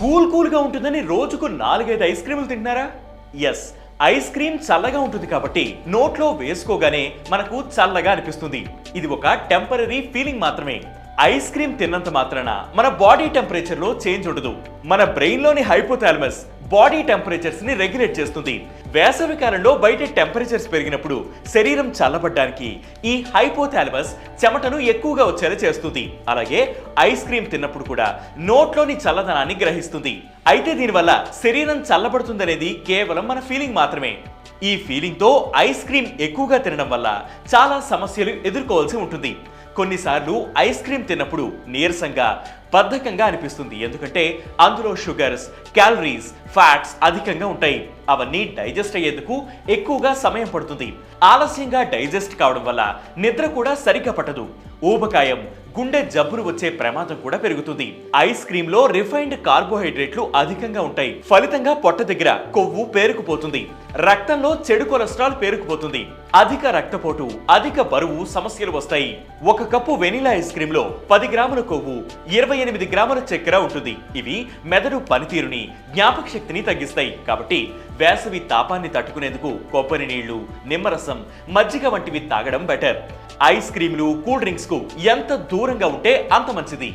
Cool కూల్గా ఉంటుందని రోజుకు నాలుగైదు ఐస్ క్రీములు తింటున్నారా? ఎస్ ఐస్ క్రీమ్ చల్లగా ఉంటుంది కాబట్టి నోట్లో వేసుకోగానే మనకు చల్లగా అనిపిస్తుంది. ఇది ఒక టెంపరీ ఫీలింగ్ మాత్రమే. ఐస్ క్రీమ్ తిన్నంత మాత్రాన మన బాడీ టెంపరేచర్లో చేంజ్ ఉండదు. మన బ్రెయిన్లోని హైపోథాలమస్ బాడీ టెంపరేచర్స్ని రెగ్యులేట్ చేస్తుంది. వేసవి కాలంలో బయట టెంపరేచర్స్ పెరిగినప్పుడు శరీరం చల్లబడ్డానికి ఈ హైపోథాలమస్ చెమటను ఎక్కువగా వచ్చేలా చేస్తుంది. అలాగే ఐస్ క్రీమ్ తిన్నప్పుడు కూడా నోట్లోని చల్లదనాన్ని గ్రహిస్తుంది. అయితే దీనివల్ల శరీరం చల్లబడుతుందనేది కేవలం మన ఫీలింగ్ మాత్రమే. ఈ ఫీలింగ్తో ఐస్ క్రీమ్ ఎక్కువగా తినడం వల్ల చాలా సమస్యలు ఎదుర్కోవాల్సి ఉంటుంది. కొన్నిసార్లు ఐస్ క్రీమ్ తిన్నప్పుడు నీరసంగా బద్ధకంగా అనిపిస్తుంది. ఎందుకంటే అందులో షుగర్స్ క్యాలరీస్ ఫ్యాట్స్ అధికంగా ఉంటాయి. అవన్నీ డైజెస్ట్ అయ్యేందుకు ఎక్కువగా సమయం పడుతుంది. ఆలస్యంగా డైజెస్ట్ కావడం వల్ల నిద్ర కూడా సరిగ్గా పట్టదు. ఊబకాయం గుండె జబ్బులు వచ్చే ప్రమాదం కూడా పెరుగుతుంది. ఐస్ క్రీమ్లో రిఫైన్డ్ కార్బోహైడ్రేట్లు అధికంగా ఉంటాయి. ఫలితంగా పొట్ట దగ్గర కొవ్వు పేరుకుపోతుంది. రక్తంలో చెడు కొలెస్ట్రాల్ పేరుకుపోతుంది. అధిక రక్తపోటు అధిక బరువు సమస్యలు వస్తాయి. ఒక కప్పు వెనిలా ఐస్ క్రీమ్లో పది గ్రాముల కొవ్వు ఇరవై ఎనిమిది గ్రాముల చక్కెర ఉంటుంది. ఇవి మెదడు పనితీరుని జ్ఞాపక శక్తిని తగ్గిస్తాయి. కాబట్టి వేసవి తాపాన్ని తట్టుకునేందుకు కొబ్బరి నీళ్ళు నిమ్మరసం మజ్జిగ వంటివి తాగడం బెటర్. ఐస్ క్రీములు కూల్ డ్రింక్స్కు ఎంత దూరంగా ఉంటే అంత మంచిది.